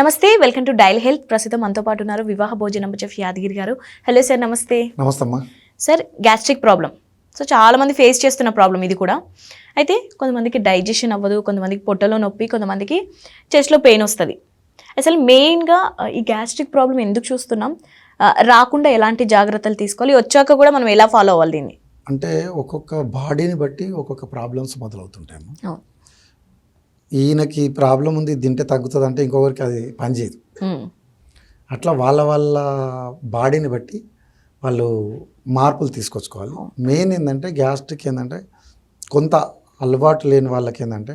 నమస్తే welcome to dial health. ప్రస్తుతం మనతో పాటు ఉన్నారు వివాహ భోజనం చెఫ్ యాదగిరి గారు. హలో సార్ నమస్తే. నమస్తే అమ్మా సార్ గ్యాస్ట్రిక్ ప్రాబ్లం. సో చాలామంది ఫేస్ చేస్తున్న ప్రాబ్లం ఇది కూడా. అయితే కొంతమందికి డైజెషన్ అవ్వదు కొంతమందికి పొట్టలో నొప్పి కొంతమందికి చెస్ట్లో పెయిన్ వస్తుంది. అసలు మెయిన్గా ఈ గ్యాస్ట్రిక్ ప్రాబ్లం ఎందుకు చూస్తున్నాం? రాకుండా ఎలాంటి జాగ్రత్తలు తీసుకోవాలి? వచ్చాక కూడా మనం ఎలా ఫాలో అవ్వాలి దీన్ని? అంటే ఒక్కొక్క బాడీని బట్టి ఒక్కొక్క ప్రాబ్లమ్స్ మొదలవుతుంటాయమ్మా. అవును. ఈయనకి ప్రాబ్లం ఉంది తింటే తగ్గుతుంది అంటే ఇంకొకరికి అది పనిచేయదు. అట్లా వాళ్ళ వాళ్ళ బాడీని బట్టి వాళ్ళు మార్పులు తీసుకొచ్చుకోవాలి మెయిన్ ఏంటంటే గ్యాస్ట్రిక్ ఏంటంటే కొంత అలవాటు లేని వాళ్ళకి ఏంటంటే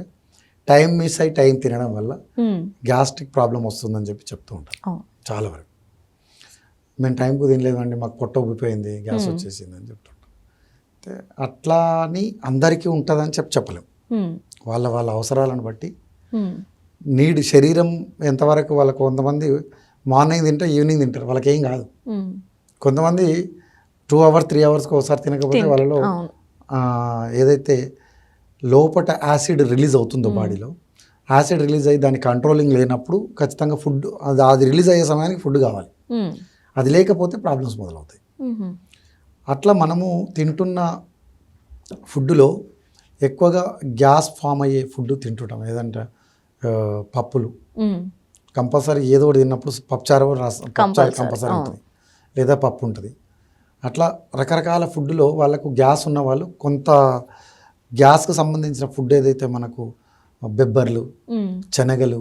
టైం మిస్ అయి టైం తినడం వల్ల. గ్యాస్ట్రిక్ ప్రాబ్లం వస్తుందని చెప్పి చెప్తూ ఉంటారు. చాలా వరకు మేము టైంకు తినలేదండి మాకు పొట్ట ఉబ్బిపోయింది గ్యాస్ వచ్చేసింది అని చెప్తుంటాం అట్లా అని అందరికీ ఉంటుందని చెప్పి చెప్పలేం మ్మ్. వాళ్ళ వాళ్ళ అవసరాలను బట్టి. నీడ్ శరీరం ఎంతవరకు వాళ్ళకు కొంతమంది మార్నింగ్ తింటే ఈవినింగ్ తింటారు వాళ్ళకి కాదు. కొంతమంది టూ అవర్స్ త్రీ అవర్స్కి ఒకసారి తినకపోతే తిన్- వాళ్ళలో ఏదైతే లోపట యాసిడ్ రిలీజ్ అవుతుందో బాడీలో యాసిడ్ రిలీజ్ అయ్యి దాని కంట్రోలింగ్ లేనప్పుడు ఖచ్చితంగా ఫుడ్ అది అది రిలీజ్ అయ్యే సమయానికి ఫుడ్ కావాలి. అది లేకపోతే ప్రాబ్లమ్స్ మొదలవుతాయి. అట్లా మనము తింటున్న ఫుడ్లో ఎక్కువగా గ్యాస్ ఫామ్ అయ్యే ఫుడ్ తింటుంటాం ఏదంటే పప్పులు. కంపల్సరీ ఏదో ఒకటి తిన్నప్పుడు పప్పుచారు రసం పప్పుచారు కంపల్సరీ. ఉంటుంది లేదా పప్పు ఉంటుంది అట్లా రకరకాల ఫుడ్లో వాళ్ళకు గ్యాస్ ఉన్న వాళ్ళు కొంత గ్యాస్కు సంబంధించిన ఫుడ్ ఏదైతే మనకు బెబ్బర్లు. శనగలు.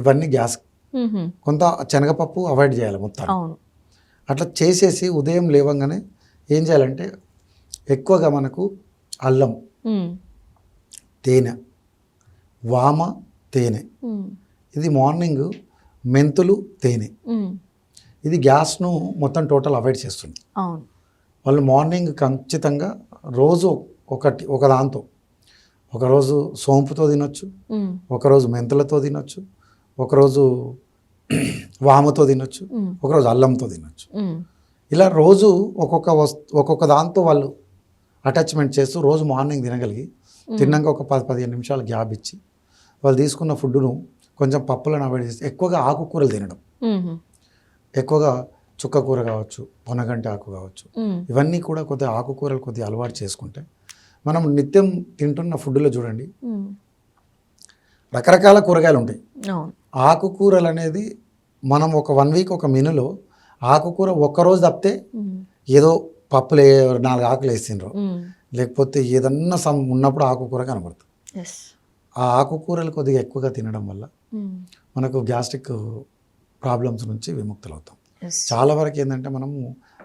ఇవన్నీ గ్యాస్. కొంత శనగపప్పు అవాయిడ్ చేయాలి మొత్తం అట్లా చేసేసి ఉదయం లేవంగానే ఏం చేయాలంటే ఎక్కువగా మనకు అల్లం. తేనె వామ తేనె. ఇది మార్నింగ్ మెంతులు తేనె. ఇది గ్యాస్ను మొత్తం టోటల్ అవాయిడ్ చేస్తుంది వాళ్ళు మార్నింగ్ ఖచ్చితంగా రోజు ఒకటి ఒక దాంతో ఒకరోజు సోంపుతో తినొచ్చు. ఒకరోజు మెంతులతో తినొచ్చు ఒకరోజు వామతో తినొచ్చు. ఒకరోజు అల్లంతో తినొచ్చు. ఇలా రోజు ఒక్కొక్క వస్తు ఒక్కొక్క దాంతో వాళ్ళు అటాచ్మెంట్ చేస్తూ రోజు మార్నింగ్ తినగలిగి తిన్నాక ఒక పది పదిహేను నిమిషాలు గ్యాప్ ఇచ్చి వాళ్ళు తీసుకున్న ఫుడ్ను కొంచెం పప్పులను అవాయిడ్ చేసి ఎక్కువగా ఆకుకూరలు తినడం మ్మ్. ఎక్కువగా చుక్క కూర కావచ్చు పొనగంటి ఆకు కావచ్చు మ్మ్. ఇవన్నీ కూడా కొద్దిగా ఆకుకూరలు కొద్దిగా అలవాటు చేసుకుంటే మనం నిత్యం తింటున్న ఫుడ్లో చూడండి మ్మ్. రకరకాల కూరగాయలు ఉంటాయి ఆకుకూరలు అనేది మనం ఒక వన్ వీక్ ఒక మెనులో ఆకుకూర ఒక్కరోజు తప్పితే. ఏదో పప్పులు నాలుగు ఆకులు వేసిండ్రు. లేకపోతే ఏదన్నా సమ్ ఉన్నప్పుడు ఆకుకూర కనబడుతుంది ఆ ఆకుకూరలు కొద్దిగా ఎక్కువగా తినడం వల్ల మ్మ్. మనకు గ్యాస్ట్రిక్ ప్రాబ్లమ్స్ నుంచి విముక్తులవుతాం. చాలా వరకు ఏంటంటే మనము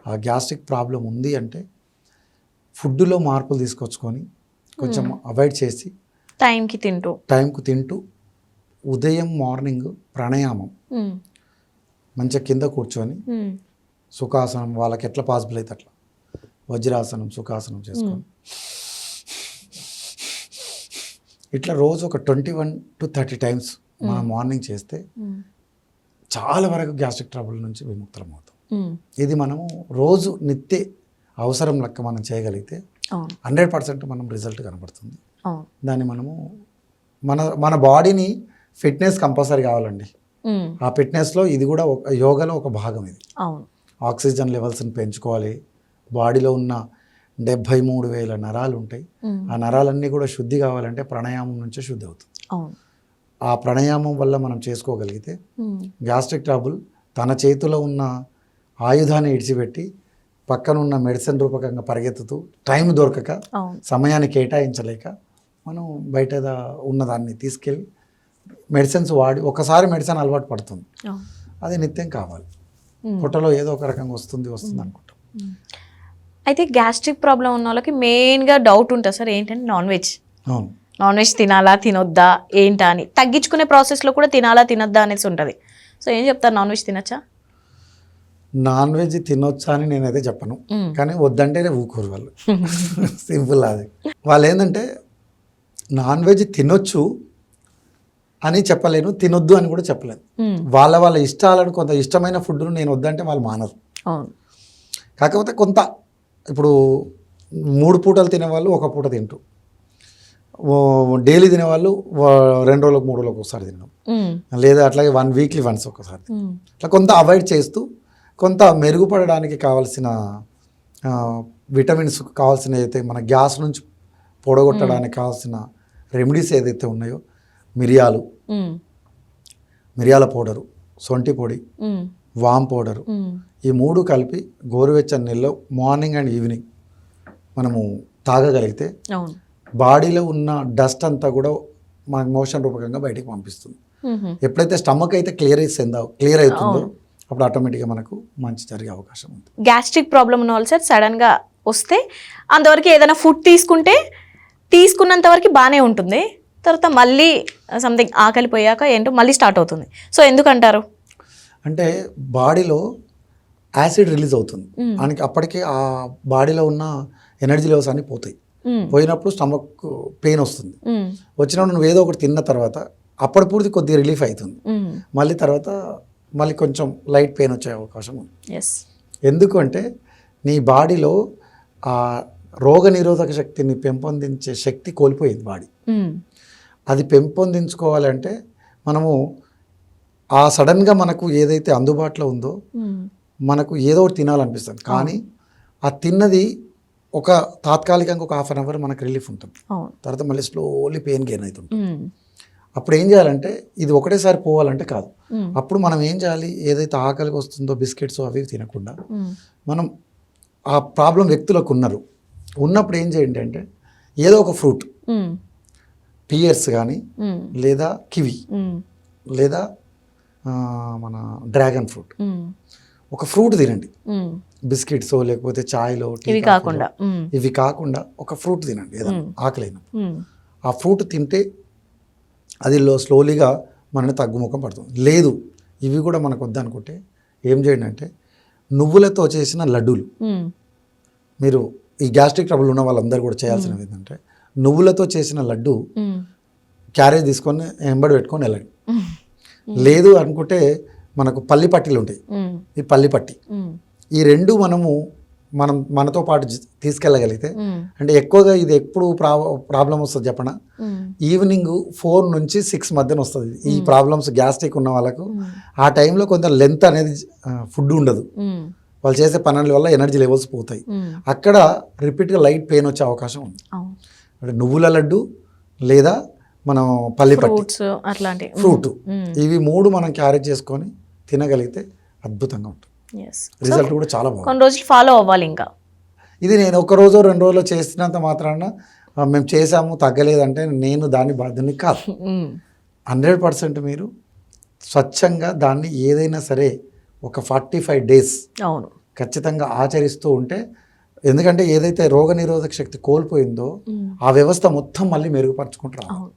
ఆ గ్యాస్ట్రిక్ ప్రాబ్లం ఉంది అంటే ఫుడ్లో మార్పులు తీసుకొచ్చుకొని కొంచెం అవాయిడ్ చేసి టైంకి తింటూ. టైంకు తింటూ ఉదయం మార్నింగ్ ప్రాణాయామం మ్మ్. మంచిగా కింద కూర్చొని. సుఖాసనం వాళ్ళకి ఎట్లా పాసిబుల్ అయితే అట్లా. వజ్రాసనం సుఖాసనం చేసుకొని. ఇట్లా రోజు ఒక twenty one to thirty times మనం మార్నింగ్ చేస్తే మ్మ్. చాలా వరకు గ్యాస్ట్రిక్ ట్రబుల్ నుంచి విముక్తులం అవుతాం. ఇది మనము రోజు నిత్య అవసరం లెక్క మనం చేయగలిగితే హండ్రెడ్ పర్సెంట్ మనం రిజల్ట్ కనబడుతుంది. దాన్ని మనము మన మన బాడీని ఫిట్నెస్ కంపల్సరీ కావాలండి. ఆ ఫిట్నెస్లో ఇది కూడా ఒక యోగాలో ఒక భాగం ఇది. ఆక్సిజన్ లెవెల్స్ని పెంచుకోవాలి. బాడీలో ఉన్న డెబ్భై మూడు వేల నరాలు ఉంటాయి. ఆ నరాలన్నీ కూడా శుద్ధి కావాలంటే ప్రాణాయామం నుంచే శుద్ధి అవుతుంది ఆ ప్రాణాయామం వల్ల మనం చేసుకోగలిగితే. గ్యాస్ట్రిక్ ట్రబుల్ తన చేతిలో ఉన్న ఆయుధాన్ని ఇడిచిపెట్టి పక్కన ఉన్న మెడిసిన్ రూపకంగా పరిగెత్తుతూ టైం దొరకక సమయాన్ని కేటాయించలేక మనం బయట ఉన్నదాన్ని తీసుకెళ్ళి మెడిసిన్స్ వాడి ఒకసారి మెడిసిన్ అలవాటు పడుతుంది. అది నిత్యం కావాలి. పొట్టలో ఏదో ఒక రకంగా వస్తుంది వస్తుంది అనుకుంటాం. అయితే గ్యాస్ట్రిక్ ప్రాబ్లం ఉన్న వాళ్ళకి మెయిన్గా డౌట్ ఉంటుంది. సార్ ఏంటంటే నాన్ వెజ్ నాన్ వెజ్ తినాలా తినొద్దా ఏంటా? అని తగ్గించుకునే ప్రాసెస్లో కూడా తినాలా తినొద్దా అనేసి ఉంటుంది. సో ఏం చెప్తారు? నాన్ వెజ్ తినచ్చా? నాన్ వెజ్ తినొచ్చా అని నేనైతే చెప్పను. కానీ వద్దంటేనే ఊరుకోరు వాళ్ళు. సింపుల్ అది. వాళ్ళు ఏంటంటే నాన్ వెజ్ తినొచ్చు అని చెప్పలేను తినొద్దు అని కూడా చెప్పలేను. మ్మ్. వాళ్ళ వాళ్ళ ఇష్టాలను కొంత ఇష్టమైన ఫుడ్ను నేను వద్దంటే వాళ్ళు మానరు. కాకపోతే కొంత ఇప్పుడు మూడు పూటలు తినేవాళ్ళు ఒక పూట తింటూ డైలీ తినేవాళ్ళు రెండు రోజులకు మూడు రోజులకు ఒకసారి తినడం. లేదా అట్లాగే వన్ వీక్లీ వన్స్ ఒకసారి. అట్లా కొంత అవాయిడ్ చేస్తూ కొంత మెరుగుపడడానికి కావాల్సిన విటమిన్స్ కావాల్సిన అయితే మన గ్యాస్ నుంచి పొడగొట్టడానికి కావాల్సిన రెమెడీస్ ఏదైతే ఉన్నాయో మిరియాలు. మిరియాల పౌడరు సొంటి పొడి. వామ్ పౌడరు. ఈ మూడు కలిపి గోరువెచ్చని నీళ్ళలో మార్నింగ్ అండ్ ఈవినింగ్ మనము తాగగలిగితే బాడీలో ఉన్న డస్ట్ అంతా కూడా మనకు మోషన్ రూపకంగా బయటికి పంపిస్తుంది. ఎప్పుడైతే స్టమక్ అయితే క్లియర్ అయిందో క్లియర్ అవుతుందో అప్పుడు ఆటోమేటిక్గా మనకు మంచి జరిగే అవకాశం ఉంది గ్యాస్ట్రిక్ ప్రాబ్లం ఉన్న వాళ్ళు సార్ సడన్గా వస్తే అంతవరకు ఏదైనా ఫుడ్ తీసుకుంటే తీసుకున్నంత వరకు బాగానే ఉంటుంది. తర్వాత మళ్ళీ సంథింగ్ ఆకలి పోయాక ఏంటో మళ్ళీ స్టార్ట్ అవుతుంది. సో ఎందుకంటారు? అంటే బాడీలో యాసిడ్ రిలీజ్ అవుతుంది మనకి అప్పటికే ఆ బాడీలో ఉన్న ఎనర్జీ లెవెల్స్ అన్నీ పోతాయి. పోయినప్పుడు స్టమక్ పెయిన్ వస్తుంది. వచ్చినప్పుడు నువ్వు ఏదో ఒకటి తిన్న తర్వాత అప్పటి పూర్తి కొద్దిగా రిలీఫ్ అవుతుంది. మళ్ళీ తర్వాత మళ్ళీ కొంచెం లైట్ పెయిన్ వచ్చే అవకాశం ఉంది ఎస్ ఎందుకు అంటే నీ బాడీలో ఆ రోగ నిరోధక శక్తిని పెంపొందించే శక్తి కోల్పోయింది బాడీ. అది పెంపొందించుకోవాలంటే మనము ఆ సడన్గా మనకు ఏదైతే అందుబాటులో ఉందో. మనకు ఏదో ఒకటి తినాలనిపిస్తుంది కానీ ఆ తిన్నది ఒక తాత్కాలికంగా ఒక హాఫ్ అన్ అవర్ మనకు రిలీఫ్ ఉంటుంది తర్వాత మళ్ళీ స్లోలీ పెయిన్ గెయిన్ అవుతుంది మ్మ్. అప్పుడు ఏం చేయాలంటే ఇది ఒకటేసారి పోవాలంటే కాదు. అప్పుడు మనం ఏం చేయాలి ఏదైతే ఆకలికి వస్తుందో బిస్కెట్స్ అవి తినకుండా. మనం ఆ ప్రాబ్లం వ్యక్తులకు ఉన్నారు ఉన్నప్పుడు ఏం చేయండి అంటే ఏదో ఒక ఫ్రూట్. పియర్స్ కానీ. లేదా కివి. లేదా మన డ్రాగన్ ఫ్రూట్. ఒక ఫ్రూట్ తినండి. బిస్కెట్స్ లేకపోతే చాయ్లో టీ ఇవి. కాకుండా. ఇవి కాకుండా ఒక ఫ్రూట్ తినండి ఏదైనా ఆకలైన. ఆ ఫ్రూట్ తింటే అది స్లోలీగా మనని తగ్గుముఖం పడుతుంది లేదు ఇవి కూడా మనకు వద్దనుకుంటే ఏం చేయండి అంటే నువ్వులతో చేసిన లడ్డూలు. మీరు ఈ గ్యాస్ట్రిక్ ట్రబుల్ ఉన్న వాళ్ళందరూ కూడా చేయాల్సినవి ఏంటంటే నువ్వులతో చేసిన లడ్డు. క్యారేజ్ తీసుకొని ఎంబడి పెట్టుకొని వెళ్ళండి. లేదు అనుకుంటే మనకు పల్లి పట్టీలు ఉంటాయి. ఈ పల్లి పట్టి. ఈ రెండు మనము మనం మనతో పాటు తీసుకెళ్ళగలిగితే. అంటే ఎక్కువగా ఇది ఎప్పుడు ప్రా ప్రాబ్లం వస్తుంది చెప్పనా. ఈవినింగ్ ఫోర్ నుంచి సిక్స్ మధ్యన వస్తుంది ఈ ప్రాబ్లమ్స్ గ్యాస్ట్రిక్ ఉన్న వాళ్ళకు. ఆ టైంలో కొంత లెంత్ అనేది ఫుడ్ ఉండదు. వాళ్ళు చేసే పనుల వల్ల ఎనర్జీ లెవెల్స్ పోతాయి. అక్కడ రిపీట్గా లైట్ పెయిన్ వచ్చే అవకాశం ఉంది అంటే నువ్వుల లడ్డు లేదా మనం పల్లిపట్టి ఫ్రూట్స్ అట్లాంటివి. ఫ్రూట్. ఇవి మూడు మనం క్యారీ చేసుకొని తినగలిగితే అద్భుతంగా ఉంటుంది. రిజల్ట్ కూడా చాలా బాగుంది. కొన్ని రోజులు ఫాలో అవ్వాలి ఇంకా. ఇది నేను ఒక రోజు రెండు రోజులు చేసినంత మాత్రాన మేము చేసాము తగ్గలేదంటే నేను దాన్ని బాధ్యని కాదు. హండ్రెడ్ పర్సెంట్ మీరు స్వచ్ఛంగా దాన్ని ఏదైనా సరే ఒక ఫార్టీ ఫైవ్ డేస్ అవును. ఖచ్చితంగా ఆచరిస్తూ ఉంటే ఎందుకంటే ఏదైతే రోగ నిరోధక శక్తి కోల్పోయిందో. ఆ వ్యవస్థ మొత్తం మళ్ళీ మెరుగుపరుచుకుంటూ రావాలి. అవును.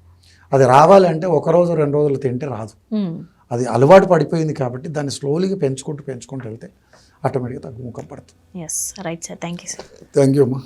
అది రావాలంటే ఒక రోజు రెండు రోజులు తింటే రాదు. అది అలవాటు పడిపోయింది కాబట్టి దాన్ని స్లోలీగా పెంచుకుంటూ పెంచుకుంటూ వెళ్తే ఆటోమేటిక్గా తగ్గుముఖం పడుతుంది. Yes right sir thank you sir thank you అమ్మా.